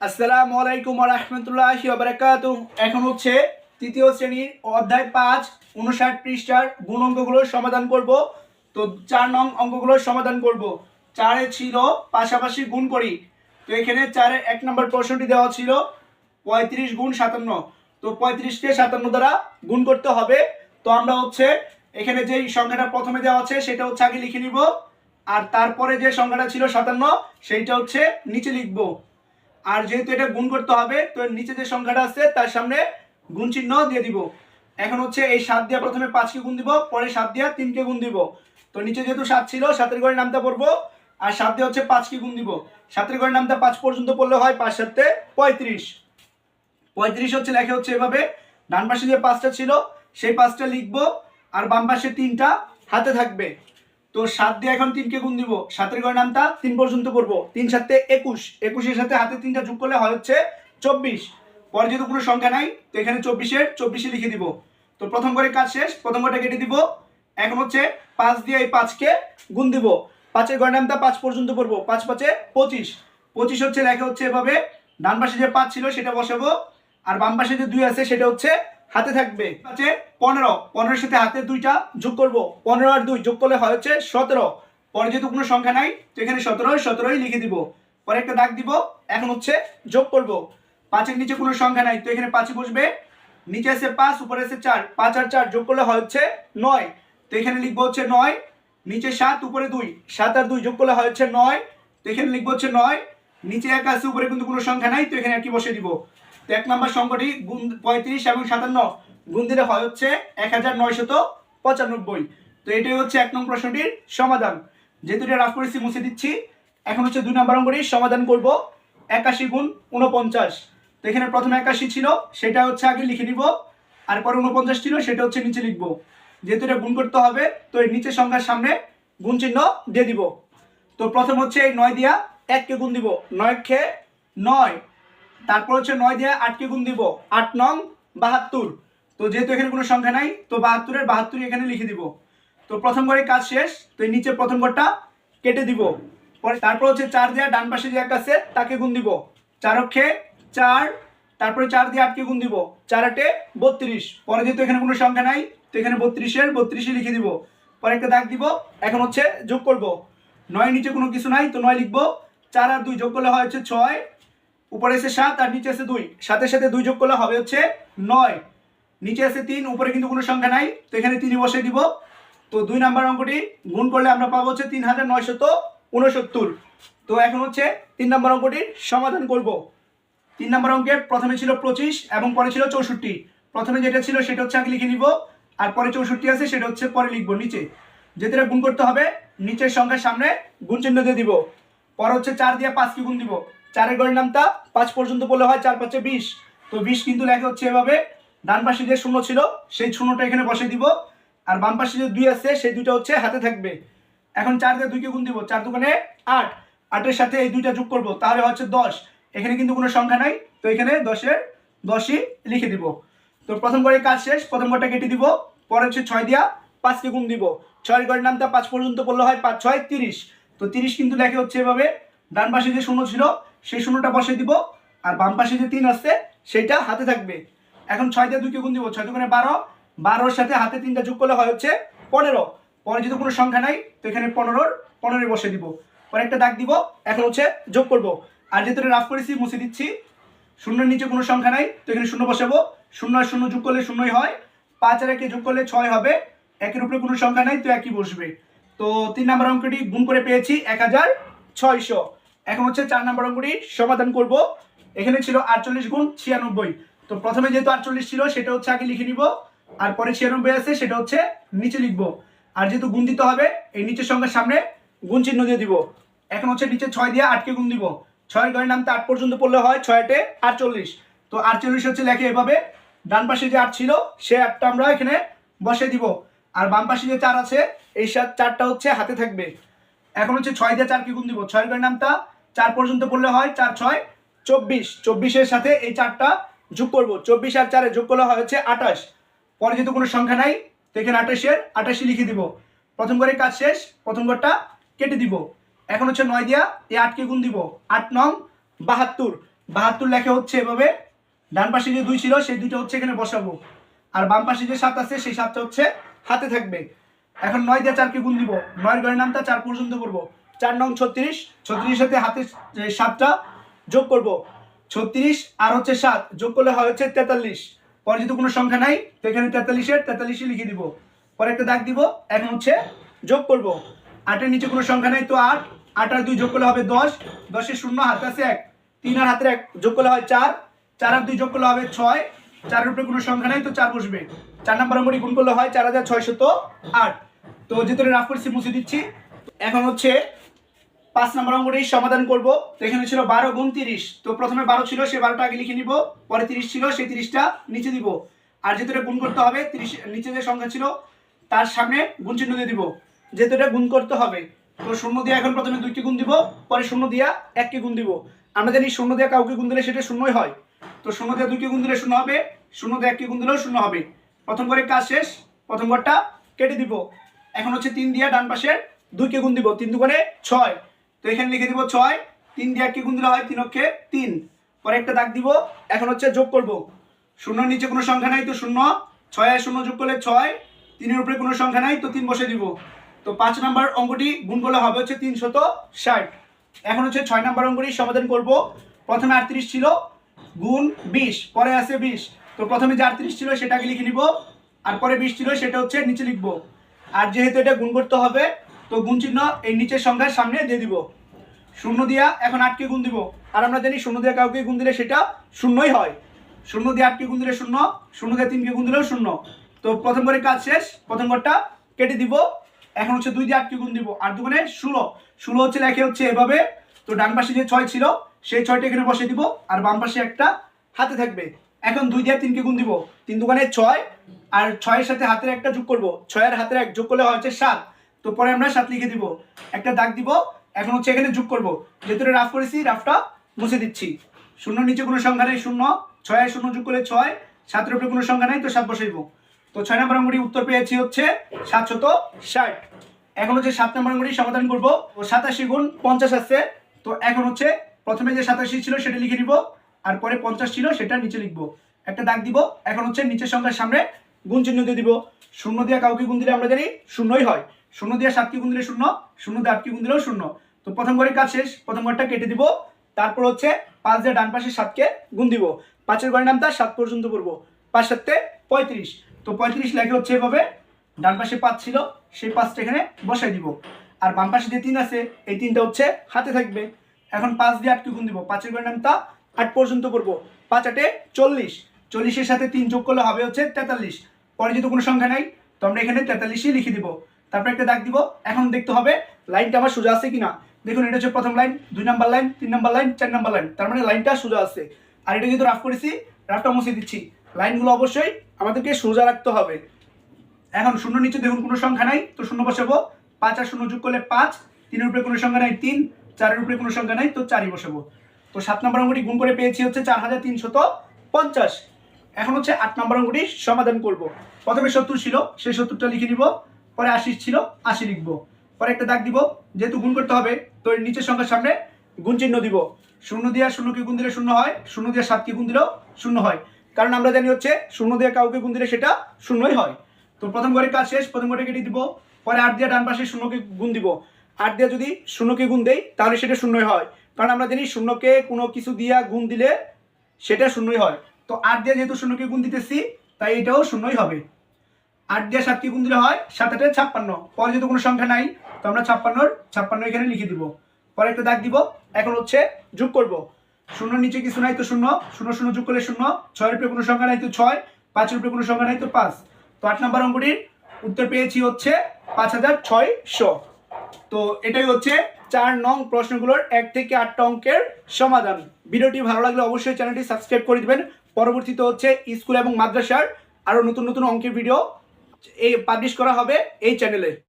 আসসালামু আলাইকুম রহমতুল্লাহ বারাকাত এখন হচ্ছে তৃতীয় শ্রেণির অধ্যায় পাঁচ, উনষাট পৃষ্ঠার গুণ অঙ্কগুলোর সমাধান করব। তো চার নং অঙ্কগুলোর সমাধান করব। চারে ছিল পাশাপাশি গুণ করি। তো এখানে চারের এক নম্বর প্রশ্নটি দেওয়া ছিল, পঁয়ত্রিশ গুণ সাতান্ন। তো পঁয়ত্রিশকে সাতান্ন দ্বারা গুণ করতে হবে। তো আমরা হচ্ছে এখানে যেই সংখ্যাটা প্রথমে দেওয়া আছে, সেটা হচ্ছে আগে লিখে নিব। আর তারপরে যে সংখ্যাটা ছিল সাতান্ন, সেইটা হচ্ছে নিচে লিখব। আর যেহেতু এটা গুণ করতে হবে, তো নিচে যে সংখ্যাটা আছে, তার সামনে গুণ চিহ্ন দিয়ে দিব। এখন হচ্ছে এই সাত দিয়া প্রথমে পাঁচকে গুণ দিব, পরে সাত দিয়া তিনকে গুণ দিব। তো নিচে যেহেতু সাত ছিল, সাতের ঘরে নামটা পড়ব, আর সাত দিয়ে হচ্ছে পাঁচকে গুণ দিব। সাতের ঘরে নামটা পাঁচ পর্যন্ত পড়লে হয় পাঁচ সাতে পঁয়ত্রিশ। পঁয়ত্রিশ হচ্ছে লেখা হচ্ছে এভাবে, ডান পাশে যে পাঁচটা ছিল, সেই পাঁচটা লিখব, আর বাম পাশে তিনটা হাতে থাকবে। তো সাত দিয়ে এখন তিনকে গুণ দিব। সাতের ঘরে নামটা তিন পর্যন্ত করব। তিন সাতে একুশ। একুশের সাথে হাতে তিনটা যোগ করলে হয় হচ্ছে চব্বিশ। পরে যেহেতু কোনো সংখ্যা নাই, তো এখানে চব্বিশের চব্বিশে লিখে দিব। তো প্রথম করে কাজ শেষ। প্রথম ঘরটা কেটে দিব। এখন হচ্ছে পাঁচ দিয়ে এই পাঁচকে গুণ দিব। পাঁচের ঘরের নামটা পাঁচ পর্যন্ত করব। পাঁচ পাঁচে পঁচিশ। পঁচিশ হচ্ছে লেখা হচ্ছে এভাবে। ডান পাশে যে পাঁচ ছিল সেটা বসাবো। আর বাম পাশে যে দুই আছে সেটা হচ্ছে হাতে থাকবে আছে পনেরো। পনেরোর সাথে হাতে দুইটা যোগ করব। পনেরো আর দুই যোগ করলে হয় হচ্ছে সতেরো। পরে যেহেতু কোনো সংখ্যা নাই, তো এখানে সতেরো সতেরোই লিখে দিব। পরে একটা দাগ দিব, এখন হচ্ছে যোগ করব। পাঁচের নিচে কোনো সংখ্যা নাই, তো এখানে পাঁচই বসবে। নিচে আছে পাঁচ, উপরে আছে চার। পাঁচ আর চার যোগ করলে হয় হচ্ছে নয়। তো এখানে লিখব হচ্ছে নয়, নিচে সাত, উপরে দুই। সাত আর দুই যোগ করলে হয় হচ্ছে নয়। তো এখানে লিখব হচ্ছে নয়। নিচে এক আছে, উপরে কিন্তু কোনো সংখ্যা নাই, তো এখানে আর কি বসে দিব? তো এক নম্বর সংখ্যাটি গুণ পঁয়ত্রিশ এবং সাতান্ন। গুণ দিলে হয় হচ্ছে এক হাজার নয়শত পঁচানব্বই। তো এটাই হচ্ছে এক নম্বর প্রশ্নটির সমাধান। যেহেতু এটা রাফ করেছি, মুছে দিচ্ছি। এখন হচ্ছে দুই নম্বর অঙ্কটির সমাধান করব। একাশি গুণ উনপঞ্চাশ তো এখানে প্রথমে একাশি ছিল, সেটা হচ্ছে আগে লিখে নিব। আর পরে উনপঞ্চাশ ছিল, সেটা হচ্ছে নিচে লিখব। যেহেতু এটা গুণ করতে হবে, তো এই নিচের সংখ্যার সামনে গুণ চিহ্ন দিয়ে দিব। তো প্রথম হচ্ছে এই নয় দিয়া এককে গুণ দিব। নয় খে নয়। তারপর হচ্ছে নয় দিয়ে আটকে গুণ দিব। আট নং বাহাত্তর। তো যেহেতু এখানে কোনো সংখ্যা নাই, তো বাহাত্তরের বাহাত্তরই এখানে লিখে দিব। তো প্রথম ঘরে কাজ শেষ, তো এই নিচে প্রথম ঘরটা কেটে দিব। পরে তারপর হচ্ছে চার দেওয়া ডান পাশে যে একটা আছে, তাকে গুণ দিব। চার অক্ষে চার, তারপরে চার দিয়ে আটকে গুণ দিব। চার আটে বত্রিশ। পরে যেহেতু এখানে কোনো সংখ্যা নাই, তো এখানে বত্রিশের বত্রিশে লিখে দিব। পরে একটা দাগ দিব, এখন হচ্ছে যোগ করব। নয় নিচে কোনো কিছু নাই, তো নয় লিখব। চার আর দুই যোগ করলে হয় হচ্ছে ছয়। উপরে এসে সাত আর নিচে আছে দুই। সাথে সাথে দুই যোগ করলে হবে হচ্ছে নয়। নিচে আছে তিন, উপরে কিন্তু কোনো সংখ্যা নাই। তো এখানে তিনই বসে দিব। তো দুই নাম্বার অঙ্কটি গুণ করলে আমরা পাবো হচ্ছে তিন হাজার নয়শত উনসত্তর। তো এখন হচ্ছে তিন নম্বর অঙ্কটির সমাধান করব। তিন নম্বর অঙ্কে প্রথমে ছিল পঁচিশ এবং পরে ছিল চৌষট্টি। প্রথমে যেটা ছিল সেটা হচ্ছে আগে লিখে নিব। আর পরে চৌষট্টি আছে, সেটা হচ্ছে পরে লিখব নিচে। যেটা গুণ করতে হবে, নিচের সংখ্যার সামনে গুণ চিহ্ন দিয়ে দিব। পরে হচ্ছে চার দিয়ে পাঁচ কি গুণ দিব। চারের গড়ের নামটা পাঁচ পর্যন্ত বললে হয়, চার পাঁচে বিশ। তো বিশ কিন্তু লেখা হচ্ছে এভাবে। ডান পাশে যে শূন্য ছিল, সেই শূন্যটা এখানে বসে দিব। আর বাম পাশে যে দুই আছে, সেই দুইটা হচ্ছে হাতে থাকবে। এখন চার দিয়ে দুইকে গুণ দিব। চার দোকানে আট। আটের সাথে এই দুইটা যোগ করব, তাহলে হচ্ছে দশ। এখানে কিন্তু কোনো সংখ্যা নাই। তো এখানে দশের দশই লিখে দিব। তো প্রথম করে কাজ শেষ, প্রথম ঘরটা কেটে দিব। পরে হচ্ছে ছয় দিয়া পাঁচকে গুণ দিব। ছয়ের ঘরের নামটা পাঁচ পর্যন্ত পড়লে হয় পাঁচ, ছয়, তিরিশ। তো তিরিশ কিন্তু লেখা হচ্ছে এভাবে। ডান পাশে যে শূন্য ছিল সেই শূন্যটা বসে দিব, আর বাম পাশে যে তিন আছে, সেইটা হাতে থাকবে। এখন ছয় দিয়ে দুইকে গুণ দিব, ছয় দুগুণে বারো, বারোর সাথে হাতে তিনটা যোগ করলে হয় হচ্ছে পনেরো। পরে যেহেতু কোনো সংখ্যা নাই, তো এখানে পনেরোর, পনেরোই বসে দিব। পরে একটা দাগ দিব, এখন হচ্ছে যোগ করব। আর যেহেতু রাফ করেছি, মুছে দিচ্ছি। শূন্যের নিচে কোনো সংখ্যা নাই, তো এখানে শূন্য বসাবো। শূন্য আর শূন্য যোগ করলে শূন্যই হয়। পাঁচ আর একে যোগ করলে ছয় হবে। একের উপরে কোনো সংখ্যা নাই, তো একই বসবে। তো তিন নম্বর অঙ্কটি গুণ করে পেয়েছি এক হাজার ছয়শো। এখন হচ্ছে চার নম্বর অঙ্কটি সমাধান করব। এখানে ছিল আটচল্লিশ গুণ ছিয়ানব্বই। তো প্রথমে যেহেতু আটচল্লিশ ছিল, সেটা হচ্ছে আগে লিখে নিব। আর পরে ছিয়ানব্বই আছে, সেটা হচ্ছে নিচে লিখব। আর যেহেতু গুণ দিতে হবে, এই নিচের সংখ্যার সামনে গুণ চিহ্ন দিয়ে দিব। এখন হচ্ছে নিচে ছয় দিয়ে আটকে গুণ দিব। ছয়ের ঘরের নামটা আট পর্যন্ত পড়লে হয় ছয় আটে আটচল্লিশ। তো আটচল্লিশ হচ্ছে লেখে এভাবে, ডান পাশে যে আট ছিল, সে আটটা আমরা এখানে বসে দিব। আর বাম পাশে যে চার আছে, এই চারটা হচ্ছে হাতে থাকবে। এখন হচ্ছে ছয় দিয়ে চারকে গুণ দিব। ছয়ের ঘরের নামটা চার পর্যন্ত পড়লে হয় চার, ছয়, চব্বিশ। চব্বিশের সাথে এই চারটা যোগ করব। চব্বিশ আর চারে যোগ করলে হয় হচ্ছে আঠাশ। পরে যেহেতু কোনো সংখ্যা নাই, তো এখানে আঠাশের আঠাশি লিখে দিব। প্রথম ঘরে কাজ শেষ, প্রথম ঘরটা কেটে দিব। এখন হচ্ছে নয় দিয়া এই আটকে গুণ দিব। আট নং বাহাত্তর। বাহাত্তর লেখা হচ্ছে এভাবে, ডান পাশে যে দুই ছিল, সেই দুইটা হচ্ছে এখানে বসাবো। আর বাম পাশে যে সাত আছে, সেই সাতটা হচ্ছে হাতে থাকবে। এখন নয় দিয়ে চারকে গুণ দিব। নয়ের ঘরের নামটা চার পর্যন্ত করব। চার নং ছত্রিশ, ছত্রিশের সাথে হাতে সাতটা যোগ করব। ছত্রিশ আর হচ্ছে সাত, যোগ করলে হয় হচ্ছে তেতাল্লিশ। পরে যেহেতু কোনো সংখ্যা নাই, তো এখানে তেতাল্লিশের তেতাল্লিশে লিখে দিব। পরে একটা দাগ দিব এখন হচ্ছে যোগ করব। আটের নিচে কোনো সংখ্যা নাই তো আট আট আর দুই যোগ করলে হবে দশ। দশের শূন্য হাতে আছে এক, তিন আর হাতের এক যোগ করলে হয় চার। চার আর দুই যোগ করলে হবে ছয়। চারের উপরে কোনো সংখ্যা নাই তো চার বসবে। চার নাম্বার অঙ্কটি গুণ করলে হয় চার হাজার ছয়শত আট। তো যেহেতু রাফ করেছি, মুছে দিচ্ছি। এখন হচ্ছে পাঁচ নম্বর অঙ্কটি সমাধান করব। তো এখানে ছিল বারো গুণ তিরিশ। তো প্রথমে বারো ছিল, সে বারোটা আগে লিখে নিব। পরে তিরিশ ছিল, সেই তিরিশটা নিচে দিব। আর যেহেতু এটা গুণ করতে হবে, তিরিশ নিচে যে সংখ্যা ছিল, তার সামনে গুণ চিহ্ন দিয়ে দিব। যেহেতু এটা গুণ করতে হবে, তো শূন্য দিয়ে এখন প্রথমে দুইটি গুণ দিব, পরে শূন্য দিয়া একটি গুণ দিব। আমরা জানি শূন্য দিয়ে কাউকে গুণ দিলে সেটা শূন্যই হয়। তো শূন্য দিয়ে দুইটি গুণ দিলে শূন্য হবে, শূন্য দিয়ে একটি গুণ দিলেও শূন্য হবে। প্রথম করে কাজ শেষ, প্রথম ঘরটা কেটে দিব। এখন হচ্ছে তিন দিয়া ডান পাশে দুইকে গুণ দিব। তিন দুগুণে ছয়। তো এখানে লিখে দিব ছয়, তিন দিয়ে একটি গুণ দিলে হয় তিন অক্ষে তিন। পরে একটা দাগ দিব, এখন হচ্ছে যোগ করব। শূন্য নিচে কোনো সংখ্যা নাই তো শূন্য, ছয় আর শূন্য যোগ করলে ছয়, তিনের উপরে কোনো সংখ্যা নাই তো তিন বসে দিব। তো পাঁচ নাম্বার অঙ্কটি গুণ করলে হবে হচ্ছে তিনশত ষাট। এখন হচ্ছে ছয় নাম্বার অঙ্কটি সমাধান করব। প্রথমে আটত্রিশ ছিল, গুণ বিশ, পরে আছে বিশ। তো প্রথমে যে আটত্রিশ ছিল সেটাকে লিখে নিব, আর পরে বিশ ছিল সেটা হচ্ছে নিচে লিখব। আর যেহেতু এটা গুণ করতে হবে তো গুণ চিহ্ন এই নিচের সংখ্যার সামনে দিয়ে দিব। শূন্য দিয়া এখন আটকে গুণ দিব। আর আমরা জানি শূন্য দিয়ে কাউকে গুণ দিলে সেটা শূন্যই হয়। শূন্য দিয়ে আটকে গুণ দিলে শূন্য শূন্য দিয়ে তিনকে গুণ দিলেও শূন্য। তো প্রথম করে কাজ শেষ, প্রথম ঘরটা কেটে দিব। এখন হচ্ছে দুই দিয়ে আটকে গুণ দিব। আর দুগুণে ষোলো। ষোলো হচ্ছে লেখে হচ্ছে এভাবে। তো ডান পাশে যে ছয় ছিল, সেই ছয়টা এখানে বসে দিব। আর বাম পাশে একটা হাতে থাকবে। এখন দুই দিয়ে তিনকে গুণ দিব। তিন দোকানে ছয়। আর ছয়ের সাথে হাতের একটা যোগ করব। ছয়ের হাতের এক যোগ করলে হচ্ছে সাত। তো পরে আমরা সাত লিখে দিব, একটা দাগ দিব, এখন হচ্ছে এখানে যোগ করব। এটা রাফ করেছি, রাফটা মুছে দিচ্ছি। শূন্য, নিচে কোনো সংখ্যা নেই, শূন্য, ছয় শূন্য যোগ করলে ছয়, সাতের উপরে কোনো সংখ্যা নেই, তো সাত বসাইব। তো ছয় নম্বর অঙ্গটি উত্তর পেয়েছি হচ্ছে সাতশত ষাট। এখন হচ্ছে সাত নম্বর অঙ্গটি সমাধান করব সাতাশি গুণ পঞ্চাশ আসছে তো এখন হচ্ছে প্রথমে যে সাতাশি ছিল সেটা লিখে নিব, আর পরে পঞ্চাশ ছিল সেটা নিচে লিখব। একটা দাগ দিব, এখন হচ্ছে নিচের সংখ্যার সামনে গুণ চিহ্ন দিয়ে দিব। শূন্য দিয়ে কাউকে গুণ দিলে আমরা জানি শূন্যই হয়। শূন্য দিয়ে সাতকে গুণ দিলে শূন্য? শূন্য দিয়ে আটকে গুণ দিলেও শূন্য। তো প্রথম ঘরের কাজ শেষ, প্রথম ঘরটা কেটে দিব, তারপর হচ্ছে পাঁচ দিয়ে ডান পাশে সাতকে গুণ দিব। পাঁচের ঘরের নামটা সাত পর্যন্ত পড়ব। পাঁচ সাতে পঁয়ত্রিশ। তো পঁয়ত্রিশ লেখে হচ্ছে এভাবে, ডান পাশে পাঁচ ছিল, সেই পাঁচটা এখানে বসাই দিব। আর বাম পাশে যে তিন আছে, এই তিনটা হচ্ছে হাতে থাকবে। এখন পাঁচ দিয়ে আটকে গুণ দিব? পাঁচের ঘরের নামটা আট পর্যন্ত করব পাঁচ আটে চল্লিশ। চল্লিশের সাথে তিন যোগ করলে হবে হচ্ছে তেতাল্লিশ। পরে যেহেতু কোনো সংখ্যা নাই, তো আমরা এখানে তেতাল্লিশই লিখে দিব। তারপর একটা দাগ দিব। এখন দেখতে হবে লাইনটা আমার সোজা আছে কিনা। দেখুন, এটা হচ্ছে প্রথম লাইন, দুই নাম্বার লাইন, তিন নাম্বার লাইন, চার নাম্বার লাইন। তার মানে লাইনটা সোজা আছে। আর এটা যেহেতু রাফ করেছি রাফটা মুছে দিচ্ছি। লাইনগুলো অবশ্যই আমাদেরকে সোজা রাখতে হবে। এখন শূন্য নিচে দেখুন, কোনো সংখ্যা নাই, তো শূন্য বসাবো। পাঁচ আর শূন্য যোগ করলে পাঁচ, তিনের উপরে কোনো সংখ্যা নাই, তিন, চারের উপরে কোনো সংখ্যা নাই, তো চারই বসাবো। তো সাত নম্বর অঙ্কটি গুণ করে পেয়েছি হচ্ছে চার হাজার তিনশত পঞ্চাশ। এখন হচ্ছে আট নম্বর অঙ্কটি সমাধান করব। প্রথমে সত্তর ছিল, সেই সত্তরটা লিখে নিব। পরে আশি ছিল, আশি লিখব। পরে একটা দাগ দিব, যেহেতু গুণ করতে হবে, তো নিচের সংখ্যার সামনে গুণ চিহ্ন দিব। শূন্য দিয়ে শূন্যকে গুণ দিলে শূন্য হয়, শূন্য দিয়ে সাতকে গুণ দিলেও শূন্য হয়। কারণ আমরা জানি হচ্ছে, শূন্য দিয়ে কাউকে গুণ দিলে সেটা শূন্যই হয়। তো প্রথম ঘরের কাজ শেষ, প্রথম ঘরে কেটে দিব, পরে আট দিয়ে ডান পাশে শূন্যকে গুণ দিব। আট দিয়ে যদি শূন্যকে গুণ দেই, তাহলে সেটা শূন্যই হয়। কারণ আমরা জানি শূন্যকে কোনো কিছু দিয়া গুণ দিলে সেটা শূন্যই হয়। তো আট দিয়ে যেহেতু শূন্যকে গুণ দিতেছি, তাই এটাও শূন্যই হবে। আট দিয়ে সাতকে গুণ দিলে হয় সাত আটে ছাপ্পান্ন। পরে যেহেতু কোনো সংখ্যা নাই, তো আমরা ছাপ্পান্নর, ছাপ্পান্ন এখানে লিখে দিব। পরে একটা দাগ দিব। এখন হচ্ছে যোগ করব। শূন্য নিচে কিছু নাই তো শূন্য শূন্য শূন্য যোগ করলে শূন্য, ছয়ের উপরে কোনো সংখ্যা নাই তো ছয়, পাঁচের উপরে কোনো সংখ্যা নাই তো পাঁচ। তো আট নম্বর অঙ্কটির উত্তর পেয়েছি হচ্ছে পাঁচ হাজার ছয়শো। তো এটাই হচ্ছে চার নং প্রশ্নগুলোর এক থেকে আটটা অঙ্কের সমাধান। ভিডিওটি ভালো লাগলে অবশ্যই চ্যানেলটি সাবস্ক্রাইব করে দিবেন। পরবর্তীতে হচ্ছে স্কুল এবং মাদ্রাসার আরও নতুন নতুন অঙ্কের ভিডিও এই পাবলিশ করা হবে এই চ্যানেলে